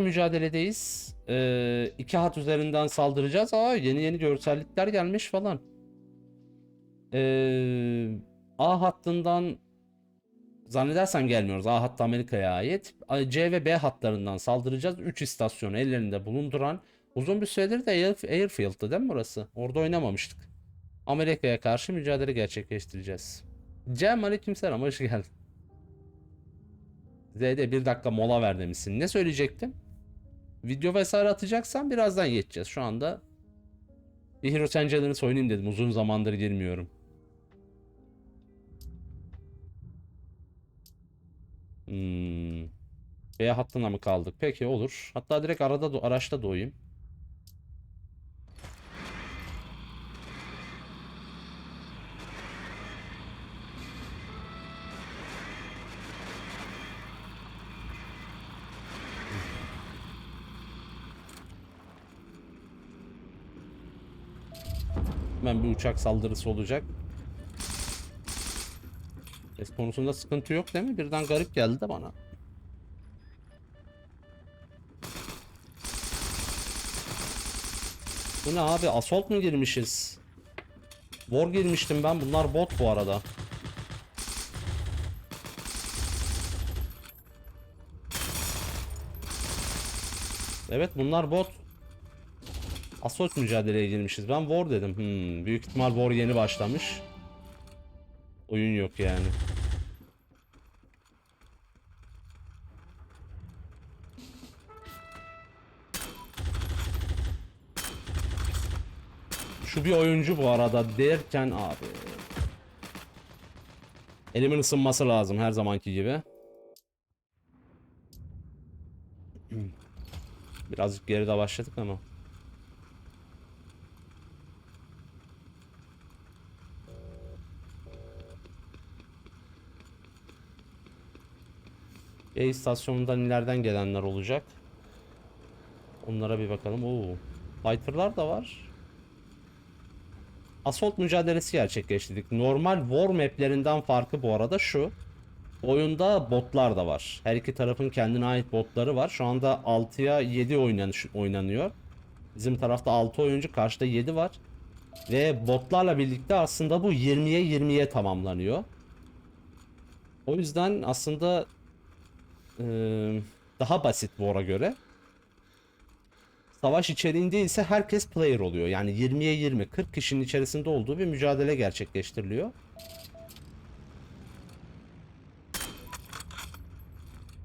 mücadeledeyiz. Ee, iki hat üzerinden saldıracağız. Aa yeni yeni görsellikler gelmiş falan. Ee, A hattından zannedersem gelmiyoruz. A hattı Amerika'ya ait. C ve B hatlarından saldıracağız. 3 istasyonu ellerinde bulunduran uzun bir süredir de Air- değil mi burası? Orada oynamamıştık. Amerika'ya karşı mücadele gerçekleştireceğiz. Cem aleykümselam hoş geldin. Z'de bir dakika mola ver demişsin. Ne söyleyecektin? Video vesaire atacaksan birazdan geçeceğiz. Şu anda bir Hero Changeler'ını oynayayım dedim. Uzun zamandır girmiyorum. Hmm. B hattına mı kaldık? Peki olur. Hatta direkt arada araçta doğayım. Hemen bir uçak saldırısı olacak. Ses konusunda sıkıntı yok değil mi? Birden garip geldi de bana. Bu ne abi? Assault mu girmişiz? War girmiştim ben. Bunlar bot bu arada. Evet bunlar bot. Assault mücadeleye girmişiz. Ben War dedim. Hmm, büyük ihtimal War yeni başlamış. Oyun yok yani. Şu bir oyuncu bu arada derken abi. Elimin ısınması lazım her zamanki gibi. Birazcık geride başladık ama. E istasyonundan ileriden gelenler olacak. Onlara bir bakalım. Oo. Fighter'lar da var. Assault mücadelesi gerçekleştirdik. Normal war maplerinden farkı bu arada şu. Oyunda botlar da var. Her iki tarafın kendine ait botları var. Şu anda 6'ya 7 oynanış, oynanıyor. Bizim tarafta 6 oyuncu, karşıda 7 var. Ve botlarla birlikte aslında bu 20'ye 20'ye tamamlanıyor. O yüzden aslında daha basit War'a göre. Savaş içeriğinde ise herkes player oluyor. Yani 20'ye 20, 40 kişinin içerisinde olduğu bir mücadele gerçekleştiriliyor.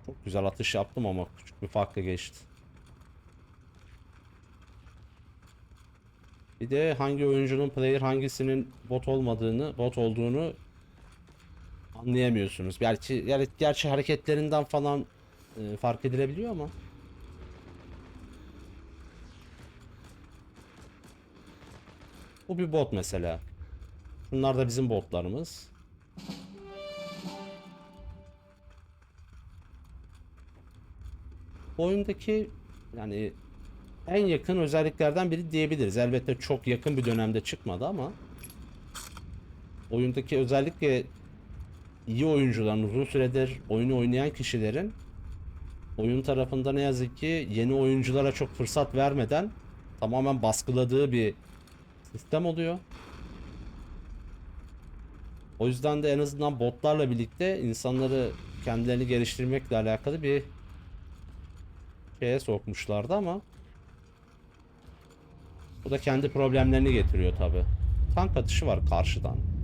Çok güzel atış yaptım ama küçük bir farkla geçti. Bir de hangi oyuncunun player hangisinin bot olmadığını, bot olduğunu anlayamıyorsunuz. Gerçi yani gerçi hareketlerinden falan e, fark edilebiliyor ama bu bir bot mesela. Bunlar da bizim botlarımız. Bu oyundaki yani en yakın özelliklerden biri diyebiliriz. Elbette çok yakın bir dönemde çıkmadı ama oyundaki özellikle iyi oyuncuların uzun süredir oyunu oynayan kişilerin oyun tarafında ne yazık ki yeni oyunculara çok fırsat vermeden tamamen baskıladığı bir sistem oluyor. O yüzden de en azından botlarla birlikte insanları kendilerini geliştirmekle alakalı bir şeye sokmuşlardı ama bu da kendi problemlerini getiriyor tabi. Tank atışı var karşıdan.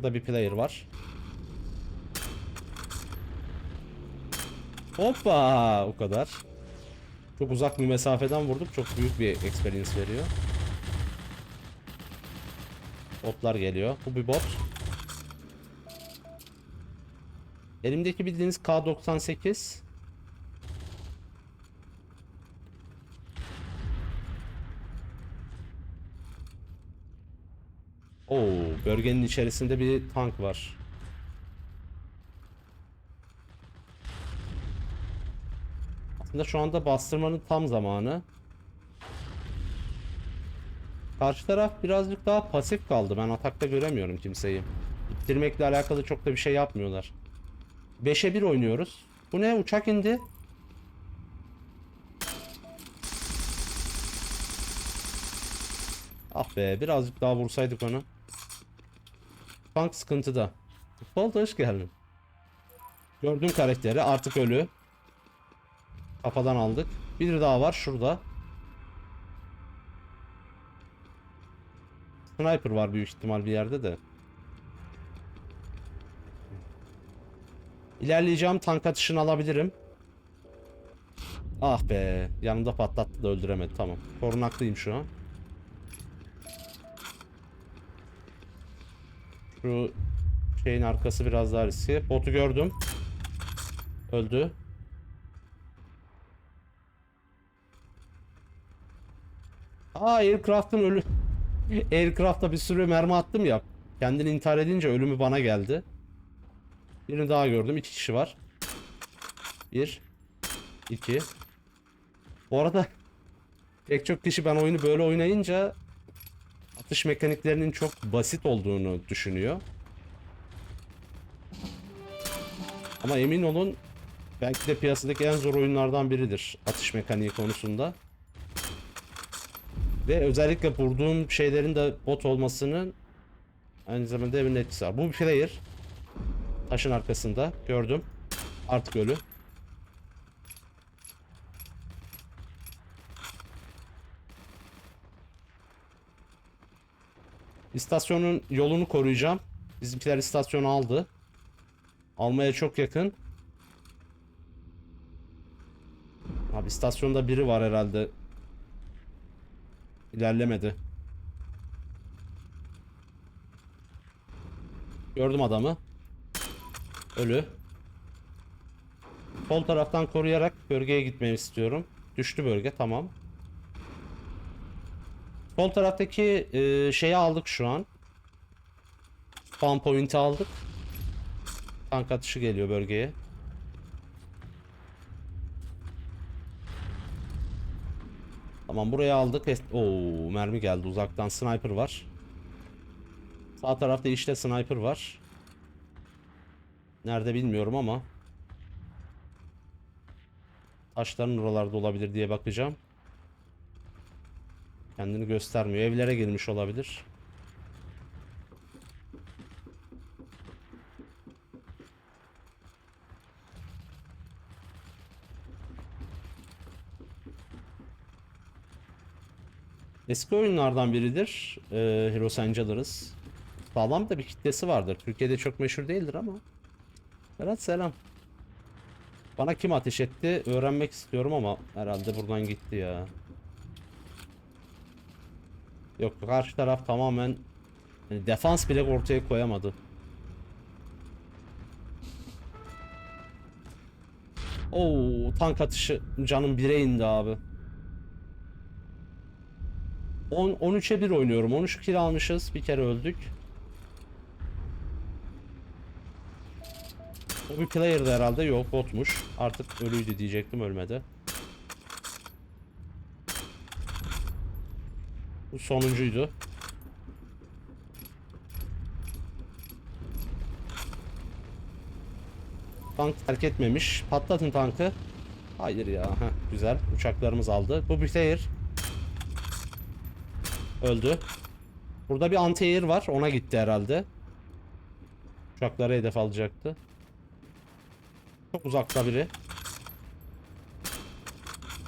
Burada bir player var. Hoppa o kadar. Çok uzak bir mesafeden vurduk. Çok büyük bir experience veriyor. Botlar geliyor. Bu bir bot. Elimdeki bildiğiniz K98. Oo, bölgenin içerisinde bir tank var. Aslında şu anda bastırmanın tam zamanı. Karşı taraf birazcık daha pasif kaldı. Ben atakta göremiyorum kimseyi. İttirmekle alakalı çok da bir şey yapmıyorlar. 5'e 1 oynuyoruz. Bu ne? Uçak indi. Ah be birazcık daha vursaydık onu. Tank sıkıntıda. Fold hoş geldin. Gördüğüm karakteri artık ölü. Kafadan aldık. Bir daha var şurada. Sniper var büyük ihtimal bir yerde de. İlerleyeceğim tank atışını alabilirim. Ah be yanımda patlattı da öldüremedi tamam. Korunaklıyım şu an. Şu şeyin arkası biraz daha riskli. Botu gördüm. Öldü. Aa Aircraft'ın ölü... Aircraft'a bir sürü mermi attım ya. Kendini intihar edince ölümü bana geldi. Birini daha gördüm. İki kişi var. Bir. iki. Bu arada pek çok kişi ben oyunu böyle oynayınca atış mekaniklerinin çok basit olduğunu düşünüyor. Ama emin olun belki de piyasadaki en zor oyunlardan biridir atış mekaniği konusunda. Ve özellikle vurduğum şeylerin de bot olmasının aynı zamanda evin etkisi var. Bu bir player. Taşın arkasında gördüm. Artık ölü. İstasyonun yolunu koruyacağım. Bizimkiler istasyonu aldı. Almaya çok yakın. Abi istasyonda biri var herhalde. İlerlemedi. Gördüm adamı. Ölü. Sol taraftan koruyarak bölgeye gitmemi istiyorum. Düştü bölge tamam. Sol taraftaki e, şeyi aldık şu an. Spawn point'i aldık. Tank atışı geliyor bölgeye. Tamam buraya aldık. Oo mermi geldi uzaktan sniper var. Sağ tarafta işte sniper var. Nerede bilmiyorum ama. Taşların oralarda olabilir diye bakacağım. Kendini göstermiyor. Evlere girmiş olabilir. Eski oyunlardan biridir. Ee, Heroes Angelers. Sağlam da bir kitlesi vardır. Türkiye'de çok meşhur değildir ama. Berat selam. Bana kim ateş etti öğrenmek istiyorum ama herhalde buradan gitti ya. Yok karşı taraf tamamen yani defans bile ortaya koyamadı. Oo tank atışı canım 1'e indi abi. 10 13'e 1 oynuyorum. 13 kill almışız. Bir kere öldük. O bir player'dı herhalde. Yok botmuş. Artık ölüydü diyecektim ölmedi. Bu sonuncuydu. Tank terk etmemiş. Patlatın tankı. Hayır ya. Heh, güzel. Uçaklarımız aldı. Bu bir player. Öldü. Burada bir anti-air var. Ona gitti herhalde. Uçakları hedef alacaktı. Çok uzakta biri.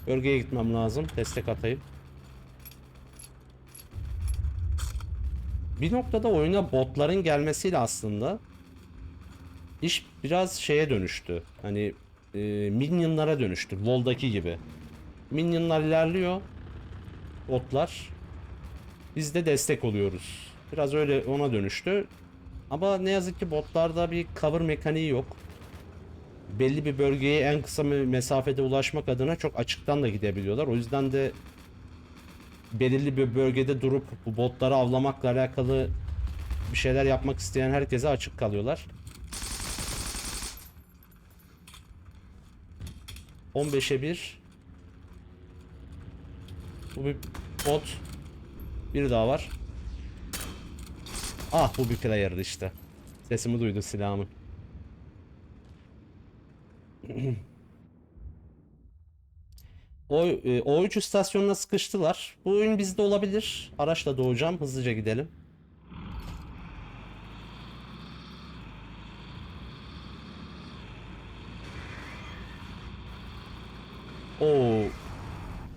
Bölgeye gitmem lazım. Destek atayım. Bir noktada oyuna botların gelmesiyle aslında iş biraz şeye dönüştü. Hani e, minionlara dönüştü. LoL'daki gibi. Minionlar ilerliyor. Botlar. Biz de destek oluyoruz. Biraz öyle ona dönüştü. Ama ne yazık ki botlarda bir cover mekaniği yok. Belli bir bölgeye en kısa me- mesafede ulaşmak adına çok açıktan da gidebiliyorlar. O yüzden de belirli bir bölgede durup bu botları avlamakla alakalı bir şeyler yapmak isteyen herkese açık kalıyorlar. 15'e 1 Bu bir bot bir daha var. Ah bu bir player'dı işte. Sesimi duydu silahımı. O, e, O3 istasyonuna sıkıştılar. Bu oyun bizde olabilir. Araçla doğacağım. Hızlıca gidelim. Oo.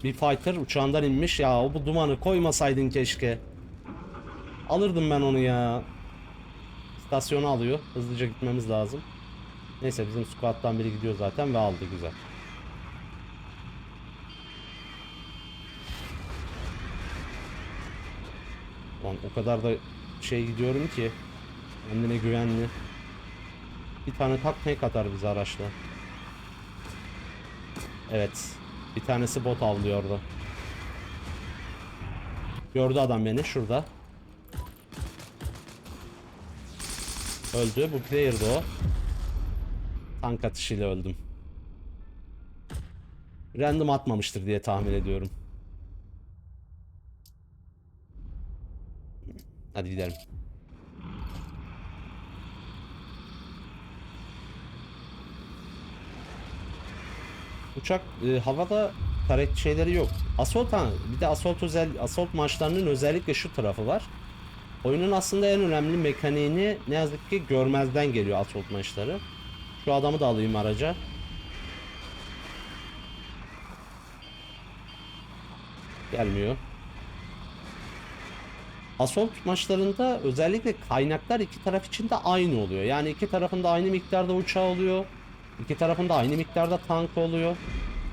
Bir fighter uçağından inmiş ya. O bu dumanı koymasaydın keşke. Alırdım ben onu ya. İstasyonu alıyor. Hızlıca gitmemiz lazım. Neyse bizim squad'dan biri gidiyor zaten ve aldı güzel. Lan o kadar da şey gidiyorum ki kendine güvenli. Bir tane tak tek atar bize araçla. Evet. Bir tanesi bot avlıyordu. Gördü adam beni şurada. Öldü. Bu player'dı o. Tank atışıyla öldüm. Random atmamıştır diye tahmin ediyorum. Hadi gidelim. Uçak e, havada karet şeyleri yok. Assault ha, bir de Assault özel Assault maçlarının özellikle şu tarafı var. Oyunun aslında en önemli mekaniğini ne yazık ki görmezden geliyor Assault maçları. Şu adamı da alayım araca. Gelmiyor. Assault maçlarında özellikle kaynaklar iki taraf için de aynı oluyor. Yani iki tarafında aynı miktarda uçağı oluyor. İki tarafında aynı miktarda tank oluyor.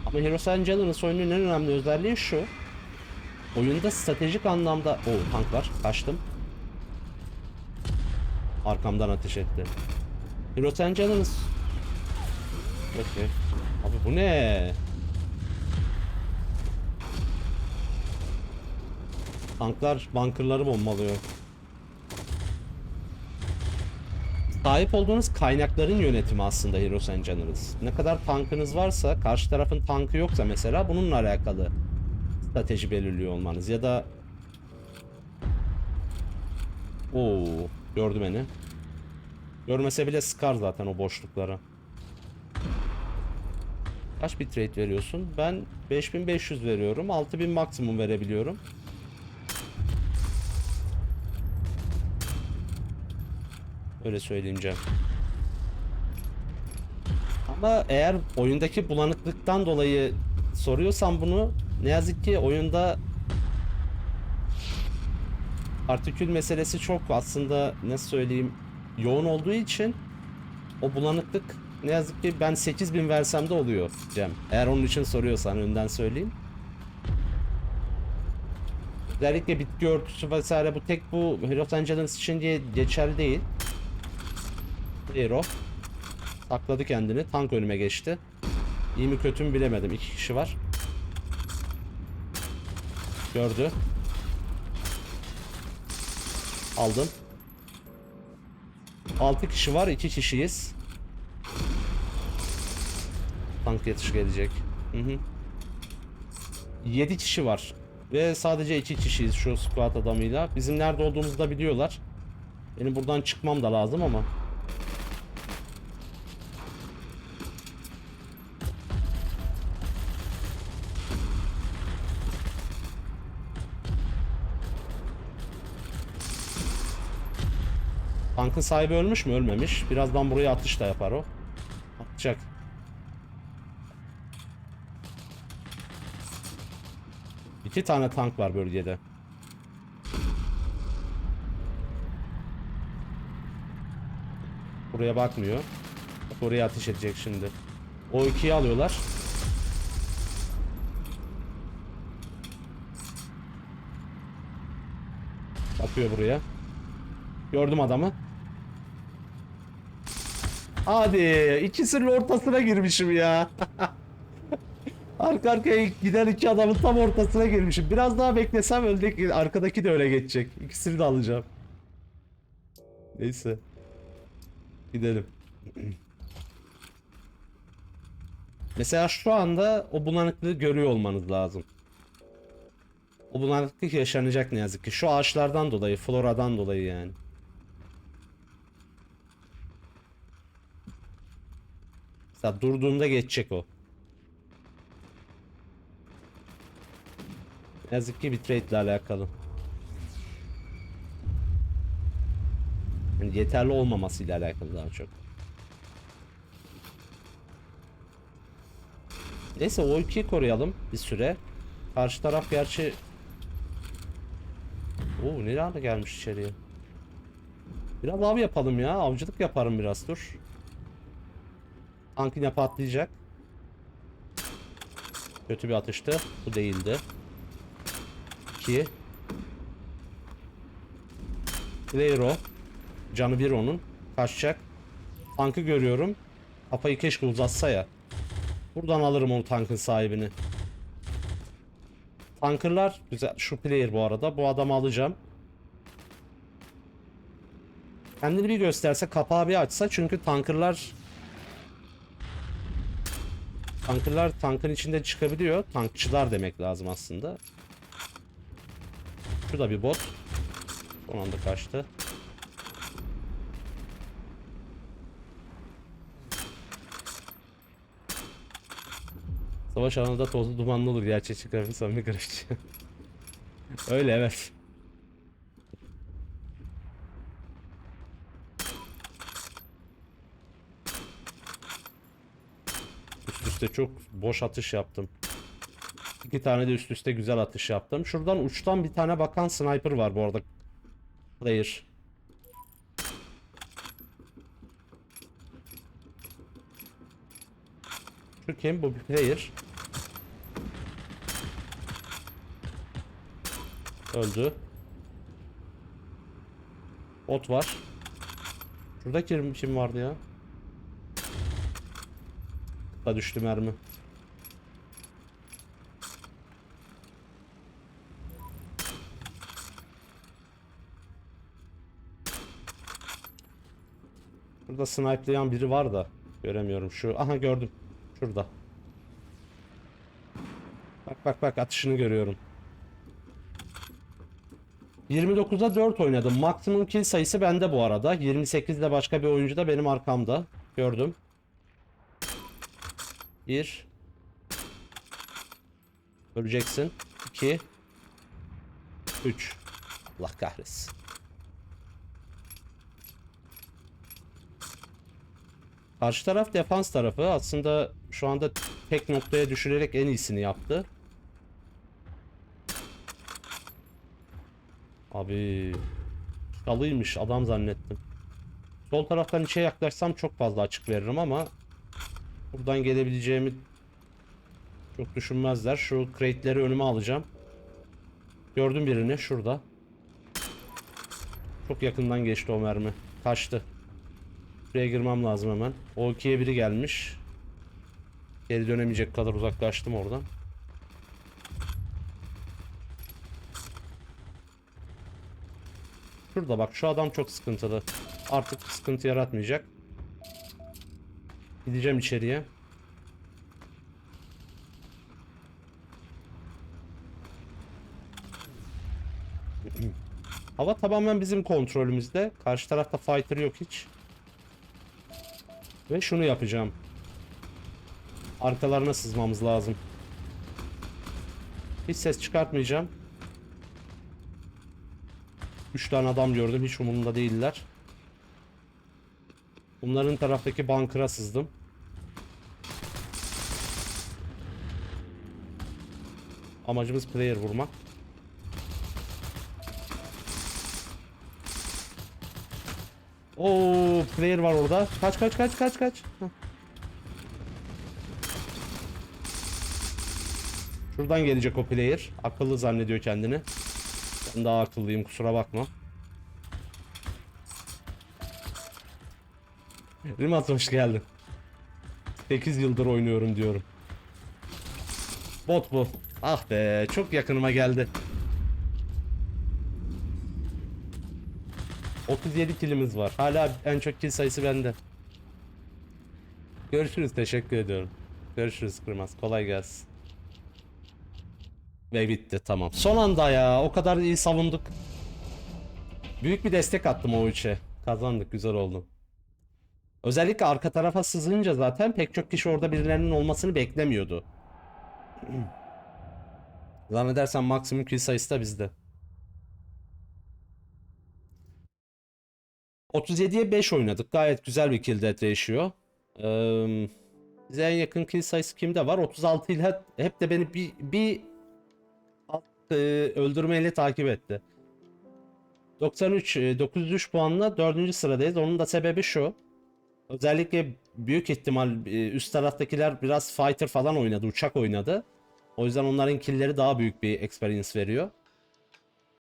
Ama Heroes and Generals oyunun en önemli özelliği şu. Oyunda stratejik anlamda... o tank var. Kaçtım. Arkamdan ateş etti. Heroes and Generals... Okey. Abi bu ne? Tanklar bunkerları bombalıyor. Sahip olduğunuz kaynakların yönetimi aslında Heroes and. Ne kadar tankınız varsa, karşı tarafın tankı yoksa mesela bununla alakalı strateji belirliyor olmanız ya da Oo, gördü beni. Görmese bile sıkar zaten o boşluklara. Kaç bitrate veriyorsun? Ben 5500 veriyorum. 6000 maksimum verebiliyorum. Öyle söyleyeyim Cem. Ama eğer oyundaki bulanıklıktan dolayı soruyorsan bunu ne yazık ki oyunda partikül meselesi çok aslında ne söyleyeyim yoğun olduğu için o bulanıklık ne yazık ki ben 8000 versem de oluyor Cem. Eğer onun için soruyorsan önden söyleyeyim. Özellikle bitki örtüsü vesaire bu tek bu and Generals için diye geçerli değil. Hero. Sakladı kendini. Tank önüme geçti. İyi mi kötü mü bilemedim. İki kişi var. Gördü. Aldım. Altı kişi var. iki kişiyiz. Tank yetiş gelecek. Hı hı. 7 kişi var. Ve sadece iki kişiyiz şu squad adamıyla. Bizim nerede olduğumuzu da biliyorlar. Benim buradan çıkmam da lazım ama. Tankın sahibi ölmüş mü? Ölmemiş. Birazdan buraya atış da yapar o. Atacak. İki tane tank var bölgede. Buraya bakmıyor. Bak Oraya ateş edecek şimdi. O ikiyi alıyorlar. Bakıyor buraya. Gördüm adamı. Hadi ikisinin ortasına girmişim ya. Arka arkaya giden iki adamın tam ortasına girmişim. Biraz daha beklesem öndeki arkadaki de öyle geçecek. İkisini de alacağım. Neyse. Gidelim. Mesela şu anda o bulanıklığı görüyor olmanız lazım. O bulanıklık yaşanacak ne yazık ki. Şu ağaçlardan dolayı, floradan dolayı yani. Mesela durduğunda geçecek o. Ne yazık ki bitrate ile alakalı. Yani yeterli olmamasıyla alakalı daha çok. Neyse o 2'yi koruyalım bir süre. Karşı taraf gerçi... Oo ne gelmiş içeriye. Biraz av yapalım ya. Avcılık yaparım biraz dur. Tank yine patlayacak. Kötü bir atıştı. Bu değildi. 2 Leiro. Canı bir onun. Kaçacak. Tankı görüyorum. Kafayı keşke uzatsa ya. Buradan alırım onu tankın sahibini. Tankerlar güzel. Şu player bu arada. Bu adamı alacağım. Kendini bir gösterse kapağı bir açsa çünkü tankerlar Tankerlar tankın içinde çıkabiliyor. Tankçılar demek lazım aslında. Şu da bir bot. Son anda kaçtı. Savaş alanında tozlu dumanlı olur gerçekçi grafik samimi grafik. Öyle evet. Üste çok boş atış yaptım. İki tane de üst üste güzel atış yaptım. Şuradan uçtan bir tane bakan sniper var bu arada. Player. Şu kim? Bu bir player. Öldü. Bot var. Şurada kim, kim vardı ya? Da düştü mermi. Burada snipelayan biri var da göremiyorum. Şu aha gördüm. Şurada. Bak bak bak atışını görüyorum. 29'da 4 oynadım. Maksimum kill sayısı bende bu arada. 28'de başka bir oyuncu da benim arkamda. Gördüm. 1 Öleceksin. 2 3 Allah kahretsin. Karşı taraf defans tarafı aslında şu anda tek noktaya düşürerek en iyisini yaptı. Abi kalıymış adam zannettim. Sol taraftan içe yaklaşsam çok fazla açık veririm ama buradan gelebileceğimi çok düşünmezler. Şu crate'leri önüme alacağım. Gördüm birini şurada. Çok yakından geçti o mermi. Kaçtı. Buraya girmem lazım hemen. O ikiye biri gelmiş. Geri dönemeyecek kadar uzaklaştım oradan. Şurada bak şu adam çok sıkıntılı. Artık sıkıntı yaratmayacak. Gideceğim içeriye. Hava tamamen bizim kontrolümüzde. Karşı tarafta fighter yok hiç. Ve şunu yapacağım. Arkalarına sızmamız lazım. Hiç ses çıkartmayacağım. 3 tane adam gördüm. Hiç umurumda değiller. Bunların taraftaki bunker'a sızdım. Amacımız player vurmak. Oo, player var orada. Kaç kaç kaç kaç kaç. Şuradan gelecek o player. Akıllı zannediyor kendini. Ben daha akıllıyım kusura bakma. Rimat hoş geldin. 8 yıldır oynuyorum diyorum. Bot bu. Ah be çok yakınıma geldi. 37 kilimiz var. Hala en çok kill sayısı bende. Görüşürüz. Teşekkür ediyorum. Görüşürüz Kırmaz. Kolay gelsin. Ve bitti tamam. Son anda ya. O kadar iyi savunduk. Büyük bir destek attım o üçe. Kazandık. Güzel oldu. Özellikle arka tarafa sızınca zaten pek çok kişi orada birilerinin olmasını beklemiyordu. Zannedersem maksimum kill sayısı da bizde. 37'ye 5 oynadık. Gayet güzel bir kill death ratio. Ee, bize en yakın kill sayısı kimde var? 36 ile hep de beni bir, bir e, öldürmeyle takip etti. 93 e, 903 puanla 4. sıradayız. Onun da sebebi şu. Özellikle büyük ihtimal e, üst taraftakiler biraz fighter falan oynadı, uçak oynadı. O yüzden onların killleri daha büyük bir experience veriyor.